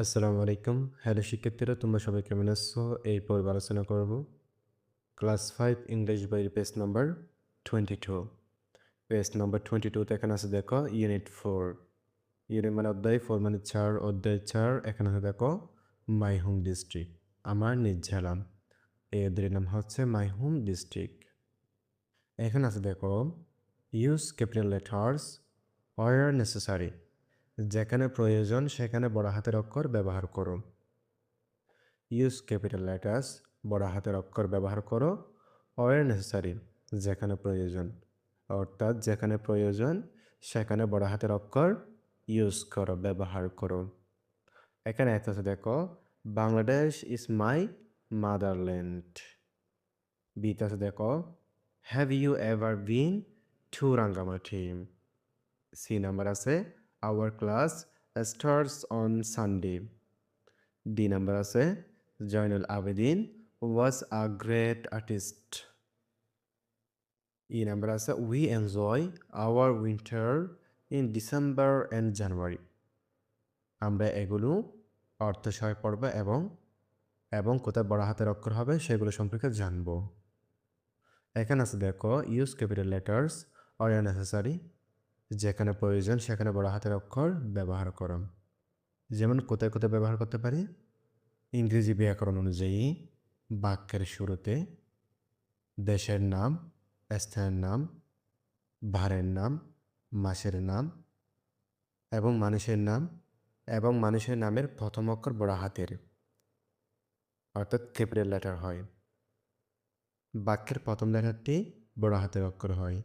আসসালামু আলাইকুম। হ্যালো শিক্ষার্থীরা, তোমরা সবাই কেমন আছো? এই পর্ব আলোচনা করব ক্লাস ফাইভ, ইংলিশ বইয়ের page number twenty two. Page number twenty টুতে এখানে আছে, দেখো, ইউনিট ফোর। ইউনিট মানে অধ্যায়, ফোর মানে চার, অধ্যায় চার, এখানে আছে, দেখো মাই হোম ডিস্ট্রিক্ট, আমার নিজ জেলা এই অধ্যায়ের নাম হচ্ছে মাই হোম ডিস্ট্রিক্ট। এখানে আছে, দেখো, use capital letters where necessary. যেখানে প্রয়োজন, সেখানে বড় হাতের অক্ষর ব্যবহার করো। ইউজ ক্যাপিটাল লেটার্স বড় হাতের অক্ষর ব্যবহার করো। ওয়ার নেসেসারি যেখানে প্রয়োজন। অর্থাৎ যেখানে প্রয়োজন, সেখানে বড় হাতের অক্ষর ইউজ করো, ব্যবহার করো। এখানে আছে, দেখো, বাংলাদেশ ইজ মাই মাদারল্যান্ড বিতে আছে, দেখো have you ever been to Rangamati C number আছে our class starts on Sunday D number আছে Zainul Abedin was a great artist E number আছে we enjoy our winter in December and January আমরা এগুলো অর্থ সহায় পড়ব এবং এবং কোথায় বড় হাতের অক্ষর হবে সেগুলো সম্পর্কে জানব। এখানে আছে দেখো use capital letters or necessary যেখানে প্রয়োজন, সেখানে বড় হাতের অক্ষর ব্যবহার করো। যেমন কোথায় কোথায় ব্যবহার করতে পারি? ইংরেজি ব্যাকরণ অনুযায়ী, বাক্যের শুরুতে দেশের নাম, স্থানের নাম ভারের নাম, মাসের নাম এবং মানুষের নাম এবং মানুষের নামের প্রথম অক্ষর বড় হাতের, অর্থাৎ ক্যাপিটাল লেটার হয়। বাক্যের প্রথম লেটারটি বড় হাতের অক্ষর হয়।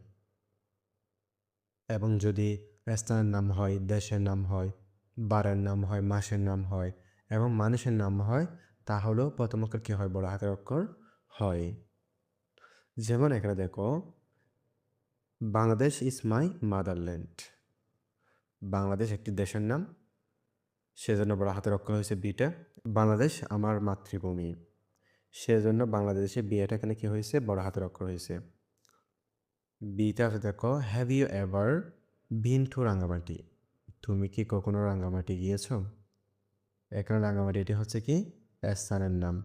এবং যদি স্থানের নাম হয়, দেশের নাম হয়, বারের নাম হয়, মাসের নাম হয় এবং মানুষের নাম হয়, তাহলেও প্রথম অক্ষর কী হয় বড় হাতের অক্ষর? হয়। যেমন এখানে দেখো, Bangladesh is my motherland Bangladesh একটি দেশের নাম, সেজন্য বড় হাতের অক্ষর হয়েছে বিটা বাংলাদেশ আমার মাতৃভূমি, সেজন্য বাংলাদেশে বিয়েটা এখানে কী হয়েছে? বড় হাতের অক্ষর হয়েছে। বিতে আছে দেখো have you ever been to Rangamati? তুমি কি কখনো রাঙ্গামাটি গিয়েছো? এখানে রাঙ্গামাটি এটি হচ্ছে কি? স্থানের নাম।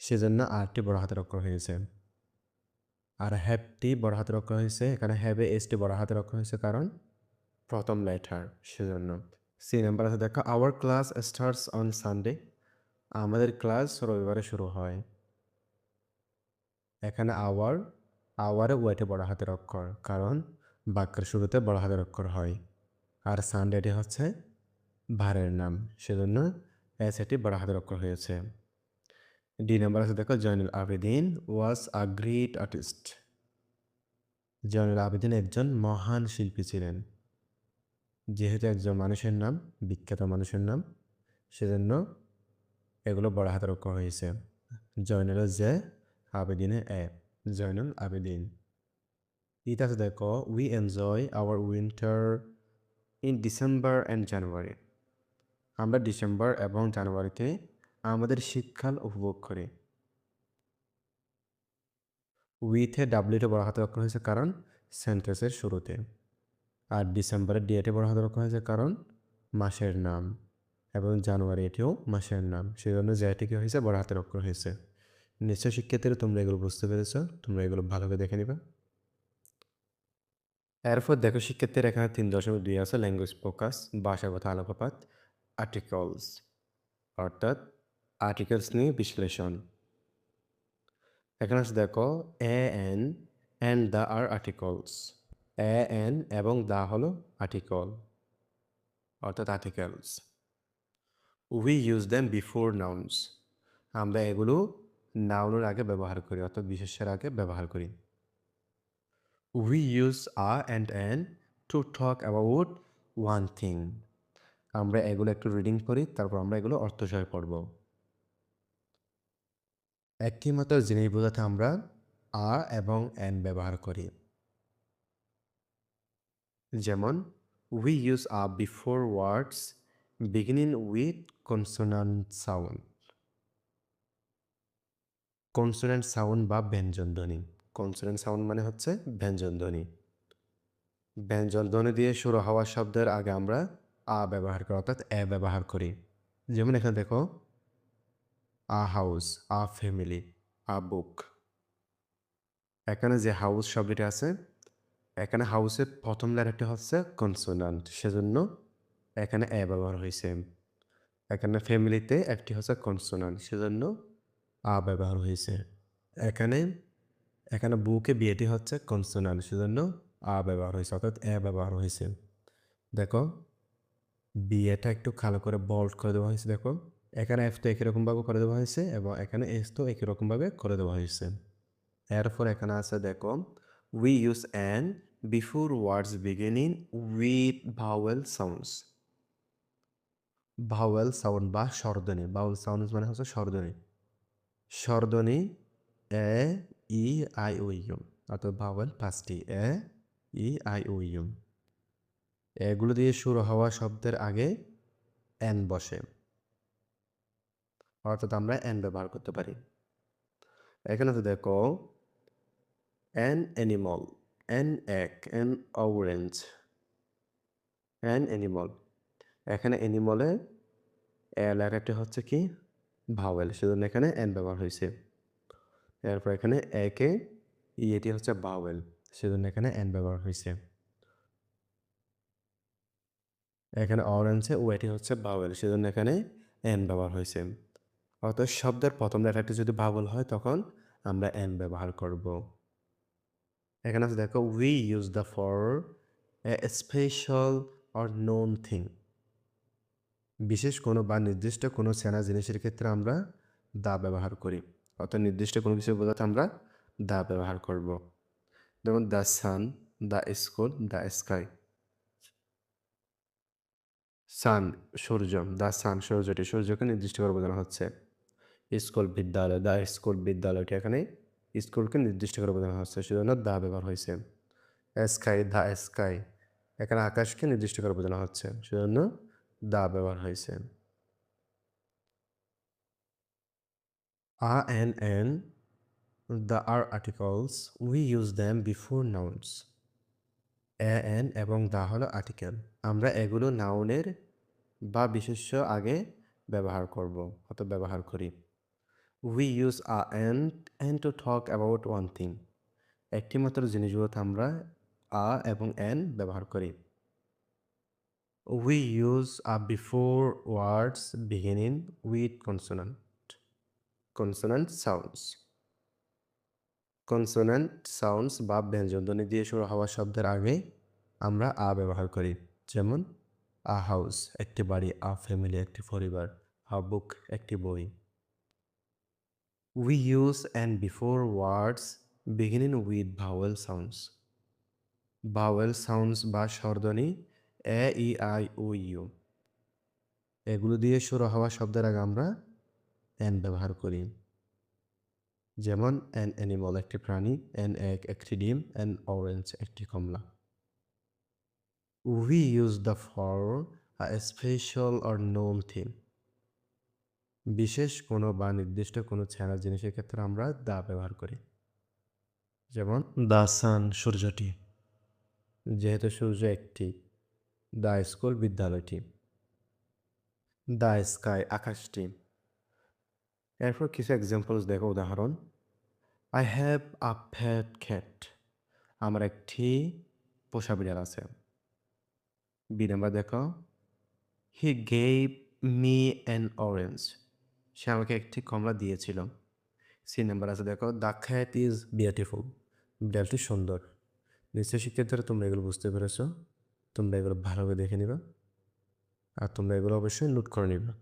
সেজন্য আরটি বড় হাতের অক্ষর হয়েছে। আর হ্যাপটি বড় হাতের অক্ষর হয়েছে, এখানে হ্যাবে এসটি বড় হাতের অক্ষর হয়েছে, কারণ প্রথম লেটার সেজন্য। সি নাম্বার আছে দেখো our class starts on Sunday আমাদের ক্লাস রবিবারে শুরু হয়। এখানে আওয়ার, আওয়ারে ওয়েটে বড় হাতের অক্ষর, কারণ বাক্যের শুরুতে বড় হাতের অক্ষর হয়। আর সানডেটি হচ্ছে ভারের নাম, সেজন্য এস এটি বড় হাতের অক্ষর হয়েছে। ডি নাম্বার আছে দেখো, Zainul Abedin was a great artist Zainul Abedin একজন মহান শিল্পী ছিলেন। যেহেতু একজন মানুষের নাম, বিখ্যাত মানুষের নাম, সেজন্য এগুলো বড় হাতের অক্ষর হয়েছে। জয়নুল যে আবেদিনে এ জয়নুল আবেদিন ইতিহাসে দেখো we enjoy our winter in December and January আমরা ডিসেম্বর এবং জানুয়ারিতে আমাদের শীতকাল উপভোগ করি উইথে ডাব্লিউতে বড় হাতের অক্ষর হয়েছে কারণ সেন্টেন্সের শুরুতে আর ডিসেম্বরের ডিএটে বড় হাতের অক্ষর হয়েছে কারণ মাসের নাম এবং জানুয়ারি এটিও মাসের নাম সেই জন্য যেটি কি হয়েছে বড় হাতের অক্ষর হয়েছে নিশ্চয় শিক্ষার্থীরা তোমরা এগুলো বুঝতে পেরেছ। তোমরা এগুলো ভালো করে দেখে নিবা। এরপর দেখো শিক্ষার্থীর এখানে তিন দশমিক দুই আছে ল্যাঙ্গুয়েজ ফোকাস ভাষাগত আলোকপাত আর্টিকলস অর্থাৎ আর্টিকেলস নিয়ে বিশ্লেষণ। এখানে আছে দেখো a an and the are articles a an এবং দা হলো আর্টিকল অর্থাৎ articles we use them before nouns আমরা এগুলো নাউনের আগে ব্যবহার করি, অর্থাৎ বিশেষের আগে ব্যবহার করি। We use a and an to talk about one thing আমরা এগুলো একটু রিডিং করি, তারপর আমরা এগুলো অর্থসহায় পড়ব। একটি মাত্র জিনিস বোঝাতে আমরা আ এবং অ্যান ব্যবহার করি। যেমন we use a before words beginning with consonant sound consonant sound বা ব্যঞ্জন ধ্বনি কনসোনেন্ট সাউন্ড মানে হচ্ছে ব্যঞ্জন ধ্বনি ব্যঞ্জন ধ্বনি দিয়ে শুরু হওয়া শব্দের আগে আমরা আ ব্যবহার করি, অর্থাৎ এ ব্যবহার করি। যেমন এখানে দেখো, আ হাউস, আ ফ্যামিলি, আ বুক। এখানে যে হাউস শব্দটি আছে, এখানে হাউসের প্রথম লেটারটি হচ্ছে কনসোনান্ট সেজন্য এখানে এ ব্যবহার হয়েছে। এখানে ফ্যামিলিতে একটি হচ্ছে কনসোনান্ট সেজন্য আ ব্যবহার হয়েছে। এখানে এখানে বুকে বিয়েটি হচ্ছে কনসোনান্ট সেজন্য আ ব্যবহার হয়েছে, অর্থাৎ এ ব্যবহার হয়েছে। দেখো, বিয়েটা একটু কালো করে বল্ড করে দেওয়া হয়েছে, দেখো। এখানে এফ তো একই রকমভাবে করে দেওয়া হয়েছে এবং এখানে এস তো একই রকমভাবে করে দেওয়া হয়েছে। এরপর এখানে আছে, দেখো we use an before words beginning with vowel sounds vowel sound বা স্বরধ্বনি। ভাওয়েল সাউন্ডস মানে হচ্ছে স্বরধ্বনি। স্বরধ্বনি A E I O U অর্থাৎ ভাওয়েল পাঁচটি A E I O you এগুলো দিয়ে শুরু হওয়া শব্দের আগে এন বসে। অর্থাৎ আমরা এন ব্যবহার করতে পারি। এখানে তো দেখো অ্যান অ্যানিমল অ্যান এক অ্যান অরেঞ্জ অ্যান অ্যানিমল এখানে অ্যানিমলে এ লেটারটি হচ্ছে কি? ভাওয়েল সেজন্য এখানে এন ব্যবহার হয়েছে। এরপর এখানে একে ই এটি হচ্ছে ভাওয়েল সেজন্য এখানে এন ব্যবহার হয়েছে। এখানে অরেঞ্জে ও এটি হচ্ছে ভাওয়েল সেজন্য এখানে এন ব্যবহার হয়েছে। অর্থাৎ শব্দের প্রথম লেটারটি যদি ভাওয়েল হয়, তখন আমরা এন ব্যবহার করব। এখানে আছে, দেখো we use the for a special or known thing বিশেষ কোনো বা নির্দিষ্ট কোনো সেনা জিনিসের ক্ষেত্রে আমরা দা ব্যবহার করি। অর্থাৎ নির্দিষ্ট কোনো কিছু বোঝাতে আমরা দা ব্যবহার করব। যেমন the sun the school the sky. Sun Surya the sun সূর্যটি সূর্যকে নির্দিষ্ট করে বোঝানো হচ্ছে। স্কুল বিদ্যালয় দ্য স্কুল বিদ্যালয়টি এখানে স্কুলকে নির্দিষ্ট করে বোঝানো হচ্ছে, সেজন্য দা ব্যবহার হয়েছে। Sky the sky. এখানে আকাশকে নির্দিষ্ট করে বোঝানো হচ্ছে, সেজন্য দা ব্যবহার হয়েছে a an an the are articles we use them before nouns a an এবং দা হলো আর্টিকেল আমরা এগুলো নাউনের বা বিশেষ্য আগে ব্যবহার করব অত ব্যবহার করি। We use a an an to talk about one thing একটি মাত্র জিনিসগুলোতে আমরা আ এবং এন ব্যবহার করি। We use a before words beginning with consonant consonant sounds consonant sounds বা ব্যঞ্জনধ্বনি দিয়ে শুরু হওয়া শব্দের আগে আমরা আ ব্যবহার করি। যেমন, আ হাউস একটি বাড়ি, আ ফ্যামিলি একটি পরিবার, আ বুক একটি বই। We use and before words beginning with vowel sounds vowel sounds বা স্বরধ্বনি A, E, I, O, you. এগুলো দিয়ে শুরু হওয়া শব্দের আগে আমরা এন ব্যবহার করি। যেমন অ্যান অ্যানিমল একটি প্রাণী অ্যান এক একটি ডিম অ্যান অরেঞ্জ একটি কমলা। We use the for a special or known thing. বিশেষ কোনো বা নির্দিষ্ট কোনো ছেঁড়া জিনিসের ক্ষেত্রে আমরা দা ব্যবহার করি। যেমন, দা সান সূর্যটি। যেহেতু সূর্য একটি দ্য স্কুল বিদ্যালয়টি দ্য স্কাই আকাশটি এরপর কিছু এক্সাম্পলস দেখো, উদাহরণ। I have a fat cat আমার একটি পোষা বিড়াল আছে। বি নাম্বার দেখো। He gave me an orange সে আমাকে একটি কমলা দিয়েছিল। সি নাম্বার আছে দেখো। দ্য খ্যাট ইজ বিউটিফুল বিড়ালটি সুন্দর। নিশ্চয় শিক্ষার্থীরা তোমরা এগুলো বুঝতে পেরেছ। তোমরা এগুলো ভালোভাবে দেখে নিবা। আর তোমরা এগুলো অবশ্যই নোট করে নিবা।